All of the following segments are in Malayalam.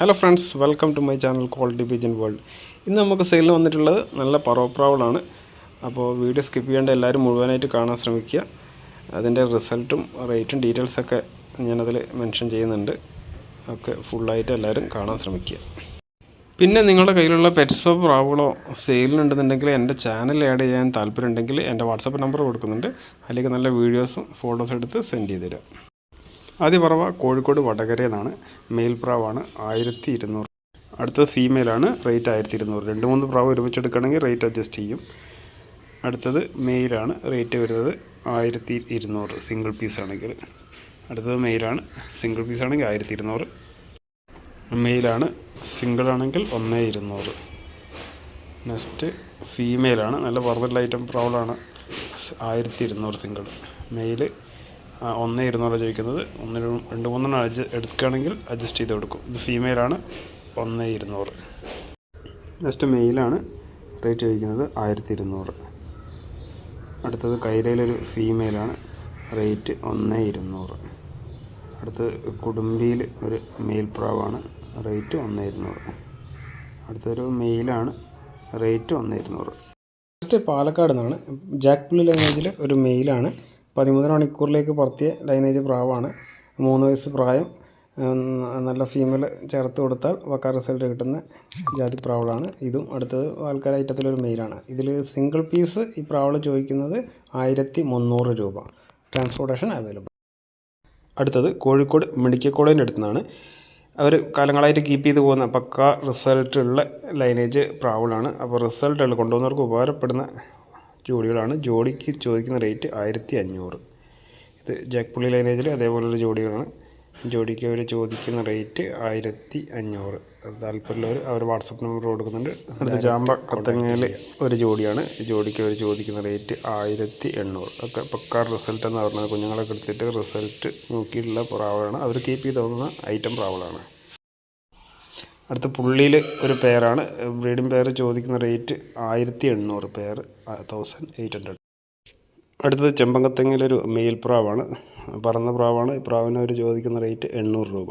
Hello friends welcome to my channel quality pigeon world ഇന്ന് നമുക്ക് സെയിലിന് വന്നിട്ടുള്ളത് നല്ല പറവപ്രാവളാണ് അപ്പോൾ വീഡിയോ സ്കിപ്പ് ചെയ്യേണ്ട എല്ലാവരും മുഴുവനായിട്ട് കാണാൻ ശ്രമിക്കുക. അതിന്റെ റിസൾട്ടും റേറ്റും ഡീറ്റെയിൽസൊക്കെ ഞാനതിൽ മെൻഷൻ ചെയ്യുന്നുണ്ട്. ഒക്കെ ഫുള്ളായിട്ട് എല്ലാവരും കാണാൻ ശ്രമിക്കുക. പിന്നെ നിങ്ങളുടെ കയ്യിലുള്ള പെറ്റ്സോ പ്രാവുകളോ സെയിലിനുണ്ടെന്നുണ്ടെങ്കിൽ എന്റെ ചാനൽ ആഡ് ചെയ്യാൻ താല്പര്യമുണ്ടെങ്കിൽ എന്റെ വാട്സപ്പ് നമ്പർ കൊടുക്കുന്നുണ്ട്. അല്ലെങ്കിൽ നല്ല വീഡിയോസും ഫോട്ടോസും എടുത്ത് സെൻഡ് ചെയ്ത് തരാം ആദ്യ പറവ കോഴിക്കോട് വടകരയെന്നാണ് മെയിൽ പ്രാവാണ് ആയിരത്തി ഇരുന്നൂറ് അടുത്തത് ഫീമെയിലാണ് റേറ്റ് ആയിരത്തി ഇരുന്നൂറ് രണ്ട് മൂന്ന് പ്രാവ് ഒരുമിച്ച് എടുക്കുകയാണെങ്കിൽ റേറ്റ് അഡ്ജസ്റ്റ് ചെയ്യും. അടുത്തത് മെയിലാണ് റേറ്റ് വരുന്നത് ആയിരത്തി ഇരുന്നൂറ് സിംഗിൾ പീസ് ആണെങ്കിൽ. അടുത്തത് മെയിലാണ് സിംഗിൾ പീസ് ആണെങ്കിൽ ആയിരത്തി ഇരുന്നൂറ് മെയിലാണ് സിംഗിൾ ആണെങ്കിൽ ഒന്നേ ഇരുന്നൂറ്. നെക്സ്റ്റ് ഫീമെയിലാണ് നല്ല വർദ്ധൽ ഐറ്റം പ്രാവളാണ് ആയിരത്തി ഇരുന്നൂറ് സിംഗിൾ മെയിൽ ഒന്നേ ഇരുന്നൂറ് ചോദിക്കുന്നത് ഒന്ന് രണ്ട് മൂന്നെണ്ണം അഡ്ജ എടുക്കുകയാണെങ്കിൽ അഡ്ജസ്റ്റ് ചെയ്ത് കൊടുക്കും. ഇത് ഫീമെയിലാണ് ഒന്നേ ഇരുന്നൂറ്. നെക്സ്റ്റ് മെയിലാണ് റേറ്റ് ചോദിക്കുന്നത് ആയിരത്തി ഇരുന്നൂറ്. അടുത്തത് കൈരയിലൊരു ഫീമെയിലാണ് റേറ്റ് ഒന്നേ ഇരുന്നൂറ്. അടുത്തത് കുടുംബിയിൽ ഒരു മെയിൽ പ്രാവാണ് റേറ്റ് ഒന്നേ ഇരുന്നൂറ്. അടുത്തൊരു മെയിലാണ് റേറ്റ് ഒന്നേ ഇരുന്നൂറ്. നെക്സ്റ്റ് പാലക്കാട് നിന്നാണ്. ജാക്ക് ലാംഗ്വേജിൽ ഒരു മെയിലാണ് പതിമൂന്നര മണിക്കൂറിലേക്ക് പറത്തിയ ലൈനേജ് പ്രാവാണ്. മൂന്ന് വയസ്സ് പ്രായം. നല്ല ഫീമെയിൽ ചേർത്ത് കൊടുത്താൽ വക്ക റിസൾട്ട് കിട്ടുന്ന ജാതി പ്രാവളാണ് ഇതും അടുത്തത് ആൾക്കാർ ഐറ്റത്തിലൊരു മെയിലാണ് ഇതിൽ സിംഗിൾ പീസ് ഈ പ്രാവൾ ചോദിക്കുന്നത് ആയിരത്തി മുന്നൂറ് രൂപ. ട്രാൻസ്പോർട്ടേഷൻ അവൈലബിൾ അടുത്തത് കോഴിക്കോട് മെഡിക്കൽ കോളേജിന്റെ അടുത്തുനിന്നാണ്. അവർ കാലങ്ങളായിട്ട് കീപ്പ് ചെയ്ത് പോകുന്ന പക്ക റിസൾട്ടുള്ള ലൈനേജ് പ്രാവളാണ് അപ്പോൾ റിസൾട്ടുകൾ കൊണ്ടുവന്നവർക്ക് ഉപകാരപ്പെടുന്ന ജോഡികളാണ്. ജോഡിക്ക് ചോദിക്കുന്ന റേറ്റ് ആയിരത്തി അഞ്ഞൂറ് ഇത് ജാക്പുള്ളി ലൈനേജിൽ അതേപോലൊരു ജോഡികളാണ്. ജോഡിക്ക് അവർ ചോദിക്കുന്ന റേറ്റ് ആയിരത്തി അഞ്ഞൂറ് താല്പര്യമുള്ളവർ അവർ വാട്സപ്പ് നമ്പർ കൊടുക്കുന്നുണ്ട്. അടുത്ത ചാമ്പ കത്തങ്ങയിൽ ഒരു ജോഡിയാണ്. ജോഡിക്ക് അവർ ചോദിക്കുന്ന റേറ്റ് ആയിരത്തി എണ്ണൂറ് ഒക്കെ പക്കാർ റിസൾട്ട് എന്ന് പറഞ്ഞത് കുഞ്ഞുങ്ങളൊക്കെ എടുത്തിട്ട് റിസൾട്ട് നോക്കിയിട്ടുള്ള പ്രാവളാണ് അവർ കീപ്പ് ചെയ്ത് തോന്നുന്ന ഐറ്റം പ്രാവളാണ് അടുത്ത പുള്ളിയിൽ ഒരു പെയറാണ് ബ്രീഡിംഗ് പെയർ ചോദിക്കുന്ന റേറ്റ് ആയിരത്തി എണ്ണൂറ് പെയർ തൗസൻഡ് എയ്റ്റ് ഹൺഡ്രഡ് അടുത്തത് ചെമ്പങ്കത്തെങ്ങിലൊരു മെയിൽ പ്രാവാണ്. പറന്ന പ്രാവാണ്. പ്രാവിന് അവർ ചോദിക്കുന്ന റേറ്റ് എണ്ണൂറ് രൂപ.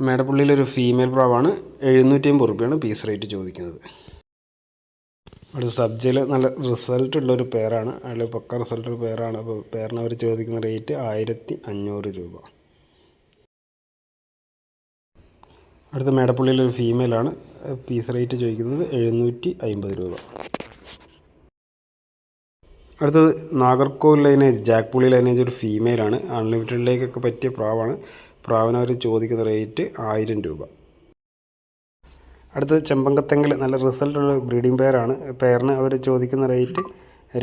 മേടപ്പുള്ളിയിലൊരു ഫീമെയിൽ പ്രാവാണ്. എഴുന്നൂറ്റി അമ്പത് റുപ്യാണ് പീസ് റേറ്റ് ചോദിക്കുന്നത്. അടുത്ത സബ്ജയിൽ നല്ല റിസൾട്ട് ഉള്ള ഒരു പെയറാണ് അതിൽ പക്ക റിസൾട്ടുള്ള പേരാണ് അപ്പോൾ പേരിന് അവർ ചോദിക്കുന്ന റേറ്റ് ആയിരത്തി അഞ്ഞൂറ് രൂപ. അടുത്ത മേടപ്പള്ളിയിലൊരു ഫീമെയിലാണ് പീസ് റേറ്റ് ചോദിക്കുന്നത് എഴുന്നൂറ്റി അമ്പത് രൂപ. അടുത്തത് നാഗർകോവിൽ ലൈനേജ് ജാക്ക്പുള്ളി ലൈനേജ് ഒരു ഫീമെയിലാണ് അൺലിമിറ്റഡിലേക്കൊക്കെ പറ്റിയ പ്രാവാണ്. പ്രാവിനവർ ചോദിക്കുന്ന റേറ്റ് ആയിരം രൂപ. അടുത്തത് ചെമ്പങ്കത്തെങ്കിൽ നല്ല റിസൾട്ടുള്ള ബ്രീഡിംഗ് പെയറാണ് പെയറിന് അവർ ചോദിക്കുന്ന റേറ്റ്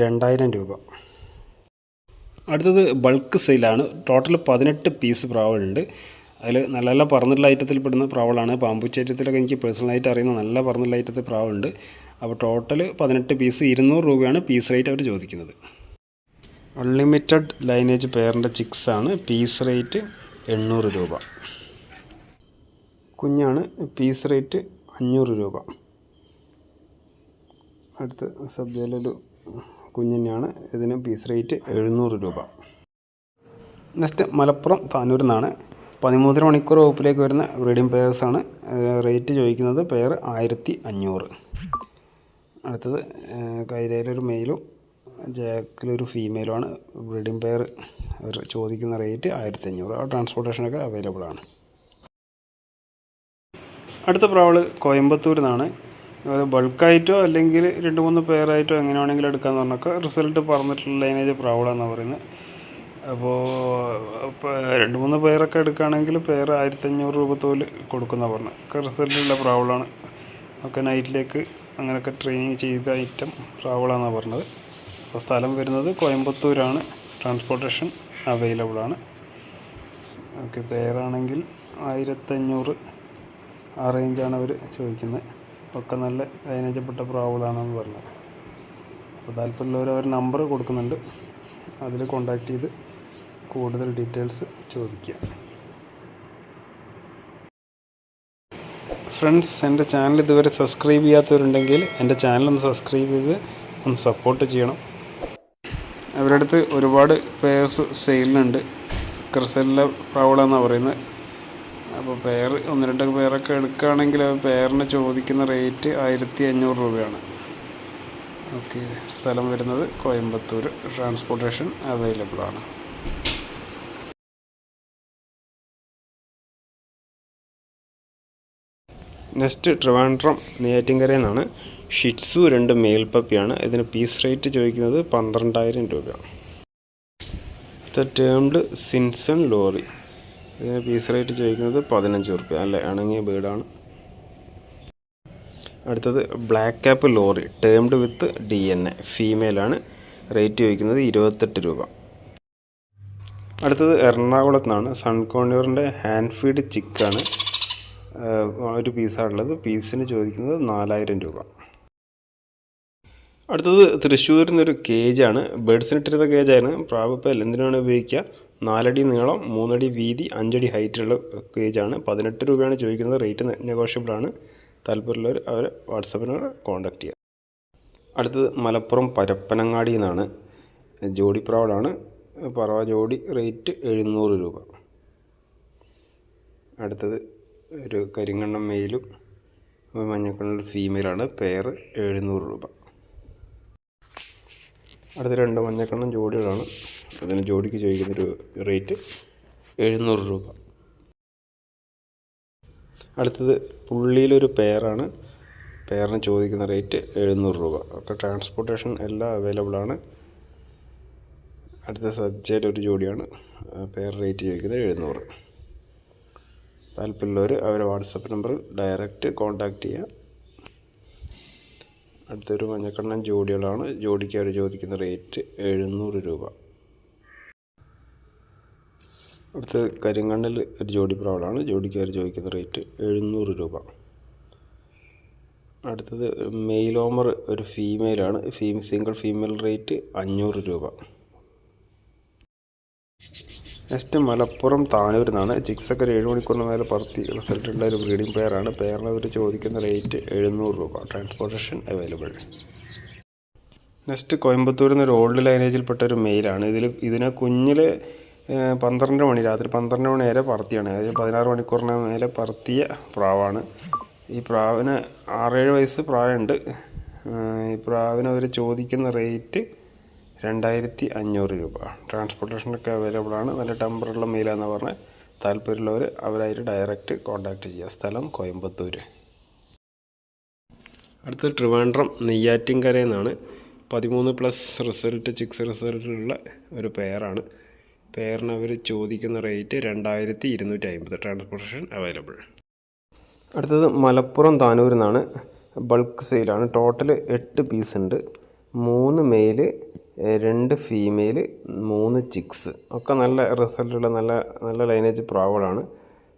രണ്ടായിരം രൂപ. അടുത്തത് ബൾക്ക് സെയിലാണ് ടോട്ടൽ പതിനെട്ട് പീസ് പ്രാവുകളുണ്ട് അതിൽ നല്ല നല്ല പറന്നുള്ള ഐറ്റത്തിൽ പെടുന്ന പ്രാവളാണ് പാമ്പുച്ചേറ്റത്തിലൊക്കെ എനിക്ക് പേഴ്സണലായിട്ട് അറിയുന്ന നല്ല പറന്നുള്ള ഐറ്റത്തിൽ പ്രാവുണ്ട്. അപ്പോൾ ടോട്ടൽ പതിനെട്ട് പീസ് ഇരുന്നൂറ് രൂപയാണ് പീസ് റേറ്റ് അവർ ചോദിക്കുന്നത്. അൺലിമിറ്റഡ് ലൈനേജ് പെയറിന്റെ ചിക്സ് ആണ് പീസ് റേറ്റ് എണ്ണൂറ് രൂപ. കുഞ്ഞാണ് പീസ് റേറ്റ് അഞ്ഞൂറ് രൂപ. അടുത്ത സബ്ജയിലൊരു കുഞ്ഞിനെയാണ് ഇതിന് പീസ് റേറ്റ് എഴുന്നൂറ് രൂപ. നെക്സ്റ്റ് മലപ്പുറം താനൂരിൽ നിന്നാണ് പതിമൂന്നര മണിക്കൂർ വകുപ്പിലേക്ക് വരുന്ന ബ്രീഡിംഗ് പെയർസാണ് റേറ്റ് ചോദിക്കുന്നത് പെയർ ആയിരത്തി അഞ്ഞൂറ്. അടുത്തത് കൈരയിലൊരു മെയിലും ജാക്കിലൊരു ഫീമെയിലുമാണ് ബ്രീഡിംഗ് പെയർ ചോദിക്കുന്ന റേറ്റ് ആയിരത്തി അഞ്ഞൂറ്. ആ ട്രാൻസ്പോർട്ടേഷനൊക്കെ അവൈലബിൾ ആണ് അടുത്ത പ്രാവൾ കോയമ്പത്തൂരിൽ നിന്നാണ് ബൾക്കായിട്ടോ അല്ലെങ്കിൽ രണ്ട് മൂന്ന് പെയറായിട്ടോ എങ്ങനെ വേണമെങ്കിലും എടുക്കാമെന്ന് പറഞ്ഞൊക്കെ റിസൾട്ട് പറഞ്ഞിട്ടുള്ള ലൈനേജ് പ്രാവളാണെന്ന് പറയുന്നത്. അപ്പോൾ രണ്ട് മൂന്ന് പേരൊക്കെ എടുക്കുകയാണെങ്കിൽ പേർ ആയിരത്തഞ്ഞൂറ് രൂപ തോൽ കൊടുക്കുന്ന പറഞ്ഞത് ഒക്കെ റിസൾട്ടുള്ള പ്രാവളാണ്. ഒക്കെ നൈറ്റിലേക്ക് അങ്ങനെയൊക്കെ ട്രെയിനിങ് ചെയ്ത ഐറ്റം പ്രാവളാണെന്നാണ് പറഞ്ഞത്. അപ്പോൾ സ്ഥലം വരുന്നത് കോയമ്പത്തൂരാണ്. ട്രാൻസ്പോർട്ടേഷൻ അവൈലബിൾ ആണ്. ഓക്കെ പേരാണെങ്കിൽ ആയിരത്തഞ്ഞൂറ് ആ റേഞ്ചാണ് അവർ ചോദിക്കുന്നത് ഒക്കെ നല്ല ലൈനേജപ്പെട്ട പ്രാവളാണെന്ന് പറഞ്ഞത്. അപ്പോൾ താല്പര്യമുള്ളവർ അവർ നമ്പർ കൊടുക്കുന്നുണ്ട്. അതിൽ കോണ്ടാക്ട് ചെയ്ത് കൂടുതൽ ഡീറ്റെയിൽസ് ചോദിക്കുക ഫ്രണ്ട്സ് എന്റെ ചാനൽ ഇതുവരെ സബ്സ്ക്രൈബ് ചെയ്യാത്തവരുണ്ടെങ്കിൽ എന്റെ ചാനൽ ഒന്ന് സബ്സ്ക്രൈബ് ചെയ്ത് ഒന്ന് സപ്പോർട്ട് ചെയ്യണം. അവരുടെ അടുത്ത് ഒരുപാട് പേഴ്സ് സെയിലിനുണ്ട് ക്രിസെല്ല പ്രാവള എന്നാണ് പറയുന്നത്. അപ്പോൾ പെയർ ഒന്ന് രണ്ട് പേരൊക്കെ എടുക്കുകയാണെങ്കിൽ പെയറിന് ചോദിക്കുന്ന റേറ്റ് ആയിരത്തി അഞ്ഞൂറ് രൂപയാണ്. ഓക്കെ സ്ഥലം വരുന്നത് കോയമ്പത്തൂർ. ട്രാൻസ്പോർട്ടേഷൻ അവൈലബിൾ ആണ്. നെക്സ്റ്റ് ട്രിവാൻഡ്രം നെയ്യാറ്റിൻകരയിൽ നിന്നാണ് ഷിറ്റ്സു രണ്ട് മെയിൽ പപ്പിയാണ് ഇതിന് പീസ് റേറ്റ് ചോദിക്കുന്നത് പന്ത്രണ്ടായിരം രൂപ. ടേംഡ് സിൻസൺ ലോറി ഇതിന് പീസ് റേറ്റ് ചോദിക്കുന്നത് പതിനഞ്ച് റുപ്യ അല്ല? ഇണങ്ങിയ ബീഡാണ്. അടുത്തത് black cap lory tamed with D N A ഫീമെയിലാണ് rate ചോദിക്കുന്നത് ഇരുപത്തെട്ട് രൂപ. അടുത്തത് എറണാകുളത്ത് നിന്നാണ് സൺകോണിയറിന്റെ ഹാൻഡ് ഫീഡ് ചിക്കാണ്. ഒരു പീസാണുള്ളത്. പീസിന് ചോദിക്കുന്നത് നാലായിരം രൂപ. അടുത്തത് തൃശ്ശൂരിൽ നിന്നൊരു കേജാണ്. ബേഡ്സിന് ഇട്ടിരുന്ന കേജാണ് പ്രാവപ്പൽ എന്തിനാണ് ഉപയോഗിക്കുക? നാലടി നീളം മൂന്നടി വീതി അഞ്ചടി ഹൈറ്റുള്ള കേജാണ്. പതിനെട്ട് രൂപയാണ് ചോദിക്കുന്നത്. റേറ്റ് നെഗോഷ്യബിൾ ആണ്. താല്പര്യമുള്ളവർ അവരെ വാട്സപ്പിനോട് കോൺടാക്ട് ചെയ്യുക. അടുത്തത് മലപ്പുറം പരപ്പനങ്ങാടി നിന്നാണ് ജോഡി പ്രാവളാണ്. പറവ ജോഡി റേറ്റ് എഴുന്നൂറ് രൂപ. അടുത്തത് ഒരു കരിങ്കണ്ണം മെയിലും മഞ്ഞക്കണ്ണൽ ഫീമെയിലാണ് പെയർ എഴുന്നൂറ് രൂപ. അടുത്ത രണ്ട് മഞ്ഞക്കണ്ണം ജോഡികളാണ്. അതിന് ജോഡിക്ക് ചോദിക്കുന്നൊരു റേറ്റ് എഴുന്നൂറ് രൂപ. അടുത്തത് പുള്ളിയിലൊരു പെയറാണ് പെയറിന് ചോദിക്കുന്ന റേറ്റ് എഴുന്നൂറ് രൂപ. ഒക്കെ ട്രാൻസ്പോർട്ടേഷൻ എല്ലാം അവൈലബിൾ ആണ്. അടുത്ത സബ്ജക്റ്റ് ഒരു ജോഡിയാണ്. പെയർ റേറ്റ് ചോദിക്കുന്നത് എഴുന്നൂറ്. താല്പര്യമുള്ളവർ അവരെ വാട്സപ്പ് നമ്പർ ഡയറക്റ്റ് കോൺടാക്റ്റ് ചെയ്യുക. അടുത്തൊരു മഞ്ഞക്കണ്ണൻ ജോഡികളാണ്. ജോഡിക്ക് അവർ ചോദിക്കുന്ന റേറ്റ് എഴുന്നൂറ് രൂപ. അടുത്ത കരിങ്കണ്ണിൽ ഒരു ജോഡി പ്രാവളാണ് ജോഡിക്ക് അവർ ചോദിക്കുന്ന റേറ്റ് എഴുന്നൂറ് രൂപ. അടുത്തത് മെയിലോമർ ഒരു ഫീമെയിലാണ്. ഫീം സിംഗിൾ ഫീമെയിൽ റേറ്റ് അഞ്ഞൂറ് രൂപ. നെക്സ്റ്റ് മലപ്പുറം താനൂരിൽ നിന്നാണ് ചിക്സൊക്കെ ഒരു ഏഴ് മണിക്കൂറിന് മേലെ പറത്തി റിസൾട്ടുള്ള ഒരു ബ്രീഡിംഗ് പെയറാണ്. പെയറിന് അവർ ചോദിക്കുന്ന റേറ്റ് എഴുന്നൂറ് രൂപ. Transportation available. നെക്സ്റ്റ് കോയമ്പത്തൂരിൽ നിന്ന് ഒരു ഓൾഡ് ലൈനേജിൽപ്പെട്ട ഒരു മെയിലാണ്. ഇതിൽ ഇതിനെ കുഞ്ഞിൽ പന്ത്രണ്ട് മണി രാത്രി പന്ത്രണ്ട് മണി വരെ പറത്തിയാണ്. അതായത് പതിനാറ് മണിക്കൂറിന് മേലെ പറത്തിയ പ്രാവാണ്. ഈ പ്രാവിന് ആറേഴ് വയസ്സ് പ്രായമുണ്ട്. ഈ പ്രാവിന് അവർ ചോദിക്കുന്ന റേറ്റ് രണ്ടായിരത്തി അഞ്ഞൂറ് രൂപ. ട്രാൻസ്പോർട്ടേഷനൊക്കെ അവൈലബിൾ ആണ്. നല്ല ടെമ്പറുള്ള മെയിലാണെന്ന് പറഞ്ഞാൽ താല്പര്യമുള്ളവർ അവരായിട്ട് ഡയറക്റ്റ് കോൺടാക്റ്റ് ചെയ്യുക സ്ഥലം കോയമ്പത്തൂർ അടുത്ത ട്രിവാൻഡ്രം നെയ്യാറ്റിൻകരയിൽ എന്നാണ്. പതിമൂന്ന് പ്ലസ് റിസൾട്ട് ചിക്സ് റിസൾട്ടിലുള്ള ഒരു പെയറാണ് പെയറിന് അവർ ചോദിക്കുന്ന റേറ്റ് രണ്ടായിരത്തി ഇരുന്നൂറ്റി അമ്പത് ട്രാൻസ്പോർട്ടേഷൻ അവൈലബിൾ അടുത്തത് മലപ്പുറം താനൂർ എന്നാണ് ബൾക്ക് സെയിലാണ് ടോട്ടൽ എട്ട് പീസ് ഉണ്ട്. മൂന്ന് മെയിൽ രണ്ട് ഫീമെയിൽ മൂന്ന് ചിക്സ് ഒക്കെ നല്ല റിസൾട്ടുള്ള നല്ല നല്ല ലൈനേജ് പ്രാവുകളാണ്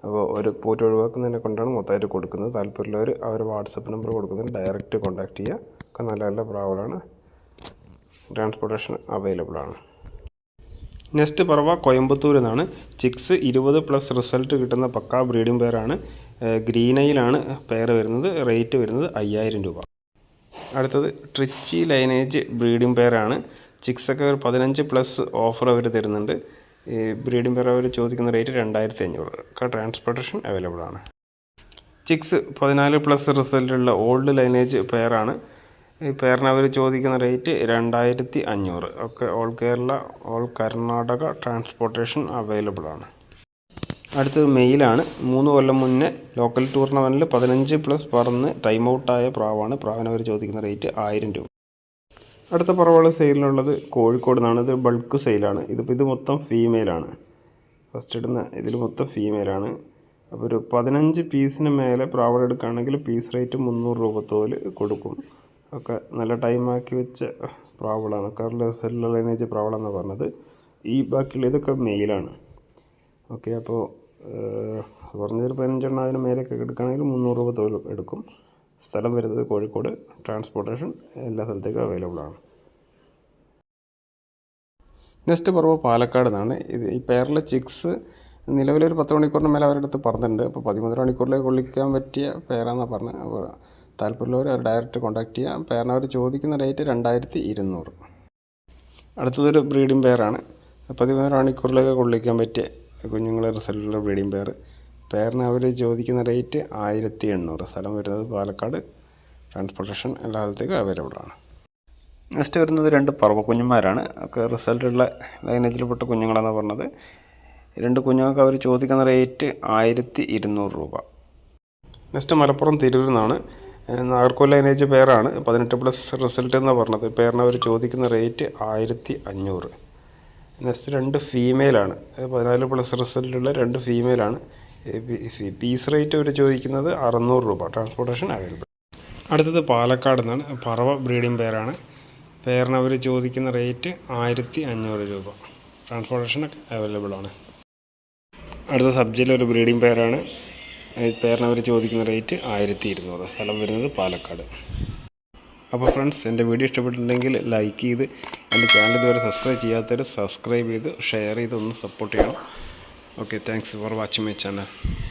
അപ്പോൾ ഒരു പോറ്റ് ഒഴിവാക്കുന്നതിനെ കൊണ്ടാണ് മൊത്തമായിട്ട് കൊടുക്കുന്നത്. താല്പര്യമുള്ളവർ അവർ വാട്സപ്പ് നമ്പർ കൊടുക്കുന്നത്. ഡയറക്റ്റ് കോൺടാക്റ്റ് ചെയ്യുക. ഒക്കെ നല്ല നല്ല പ്രാവുകളാണ് ട്രാൻസ്പോർട്ടേഷൻ അവൈലബിൾ ആണ്. നെക്സ്റ്റ് പറവ കോയമ്പത്തൂർ എന്നാണ് ചിക്സ് ഇരുപത് പ്ലസ് റിസൾട്ട് കിട്ടുന്ന പക്കാ ബ്രീഡിംഗ് പെയറാണ് ഗ്രീനയിലാണ് പെയർ വരുന്നത്. റേറ്റ് വരുന്നത് അയ്യായിരം രൂപ. അടുത്തത് ട്രിച്ചി ലൈനേജ് ബ്രീഡിംഗ് പെയറാണ് ചിക്സൊക്കെ ഒരു പതിനഞ്ച് പ്ലസ് ഓഫർ അവർ തരുന്നുണ്ട്. ഈ ബ്രീഡിംഗ് പെയർ അവർ ചോദിക്കുന്ന റേറ്റ് രണ്ടായിരത്തി അഞ്ഞൂറ് ട്രാൻസ്പോർട്ടേഷൻ അവൈലബിൾ ആണ്. ചിക്സ് പതിനാല് പ്ലസ് റിസൾട്ടുള്ള ഓൾഡ് ലൈനേജ് പെയറാണ് ഈ പെയറിന് അവർ ചോദിക്കുന്ന റേറ്റ് രണ്ടായിരത്തി അഞ്ഞൂറ് ഒക്കെ all Kerala all Karnataka transportation available ആണ്. അടുത്തത് മെയിലാണ്. മൂന്ന് കൊല്ലം മുന്നേ ലോക്കൽ ടൂർണമെന്റിൽ പതിനഞ്ച് പ്ലസ് പറന്ന് ടൈം ഔട്ടായ പ്രാവാണ്. പ്രാവിന് അവർ ചോദിക്കുന്ന റേറ്റ് ആയിരം രൂപ. അടുത്ത പറവുള്ള സെയിലിനുള്ളത് കോഴിക്കോട് നിന്നാണ് ഇത് ബൾക്ക് സെയിലാണ്. ഇതിപ്പോൾ ഇത് മൊത്തം ഫീമെയിലാണ്. ഫസ്റ്റ് ഇടുന്ന ഇതിൽ മൊത്തം ഫീമെയിലാണ്. അപ്പോൾ ഒരു പതിനഞ്ച് പീസിന് മേലെ പ്രാവൾ എടുക്കുകയാണെങ്കിൽ പീസ് റേറ്റ് മുന്നൂറ് രൂപ തോൽ കൊടുക്കും. ഒക്കെ നല്ല ടൈമാക്കി വെച്ച പ്രാവളാണ്. കർലർ സെല്ലുലർ ലൈനേജ് പ്രാവളെന്നാണ് പറഞ്ഞത്. ഈ ബാക്കിയുള്ള ഇതൊക്കെ മെയിലാണ്. ഓക്കെ അപ്പോൾ കുറഞ്ഞൊരു പതിനഞ്ചെണ്ണം അതിന് എടുക്കുകയാണെങ്കിൽ മുന്നൂറ് രൂപ തൊഴിൽ എടുക്കും. സ്ഥലം വരുന്നത് കോഴിക്കോട്. ട്രാൻസ്പോർട്ടേഷൻ എല്ലാ സ്ഥലത്തേക്കും അവൈലബിൾ ആണ്. നെക്സ്റ്റ് പറവ് പാലക്കാട് നിന്നാണ് ഇത് ഈ പേരിലെ ചിക്സ് നിലവിലൊരു പത്ത് മണിക്കൂറിന് മേലെ അവരുടെ അടുത്ത് പറഞ്ഞിട്ടുണ്ട്. അപ്പോൾ പതിമൂന്നര മണിക്കൂറിലേക്ക് കൊള്ളിക്കാൻ പറ്റിയ പേരാണെന്നാണ് പറഞ്ഞത് അപ്പോൾ താല്പര്യമുള്ളവർ അവർ ഡയറക്റ്റ് കോൺടാക്ട് ചെയ്യാം. പേരിന് അവർ ചോദിക്കുന്ന റേറ്റ് രണ്ടായിരത്തി ഇരുന്നൂറ്. അടുത്തതൊരു ബ്രീഡിംഗ് പെയറാണ് പതിമൂന്നര മണിക്കൂറിലേക്ക് കൊള്ളിക്കാൻ പറ്റിയ കുഞ്ഞുങ്ങളെ റിസൾട്ടുള്ള ബ്രീഡിംഗ് പെയർ. പേരിന് അവർ ചോദിക്കുന്ന റേറ്റ് ആയിരത്തി എണ്ണൂറ്. സ്ഥലം വരുന്നത് പാലക്കാട്. ട്രാൻസ്പോർട്ടേഷൻ എല്ലാ അവൈലബിളാണ് നെക്സ്റ്റ് വരുന്നത് രണ്ട് പറവ കുഞ്ഞുമാരാണ്. ഒക്കെ റിസൾട്ടുള്ള ലൈനേജിൽപ്പെട്ട കുഞ്ഞുങ്ങളാണ് പറഞ്ഞത്. രണ്ട് കുഞ്ഞുങ്ങൾക്ക് അവർ ചോദിക്കുന്ന റേറ്റ് ആയിരത്തി ഇരുന്നൂറ് രൂപ. നെക്സ്റ്റ് മലപ്പുറം തിരൂരിൽ നിന്നാണ്. നാഗർകോൽ ലൈനേജ് പേരാണ് പതിനെട്ട് പ്ലസ് റിസൾട്ട് എന്ന് പറഞ്ഞത്. പേരിന് അവർ ചോദിക്കുന്ന റേറ്റ് ആയിരത്തി അഞ്ഞൂറ്. നെക്സ്റ്റ് രണ്ട് ഫീമെയിലാണ് പതിനാല് പ്ലസ് റിസൾട്ടുള്ള രണ്ട് ഫീമെയിലാണ് പീസ് റേറ്റ് അവർ ചോദിക്കുന്നത് അറുന്നൂറ് രൂപ. ട്രാൻസ്പോർട്ടേഷൻ അവൈലബിൾ അടുത്തത് പാലക്കാട് നിന്നാണ്. പറവ ബ്രീഡിംഗ് പേരാണ് പേരിനവർ അവർ ചോദിക്കുന്ന റേറ്റ് ആയിരത്തി അഞ്ഞൂറ് രൂപ ട്രാൻസ്പോർട്ടേഷൻ അവൈലബിൾ ആണ്. അടുത്ത സബ്ജിയിലെ ഒരു ബ്രീഡിംഗ് പേരാണ് പേരിന് അവർ ചോദിക്കുന്ന റേറ്റ് ആയിരത്തി ഇരുന്നൂറ് സ്ഥലം വരുന്നത് പാലക്കാട്. അപ്പോൾ ഫ്രണ്ട്സ് എന്റെ വീഡിയോ ഇഷ്ടപ്പെട്ടിട്ടുണ്ടെങ്കിൽ ലൈക്ക് ചെയ്ത് എന്റെ ചാനൽ ഇതുവരെ സബ്സ്ക്രൈബ് ചെയ്യാത്തവർ സബ്സ്ക്രൈബ് ചെയ്ത് ഷെയർ ചെയ്ത് ഒന്ന് സപ്പോർട്ട് ചെയ്യണം. Okay thanks for watching my channel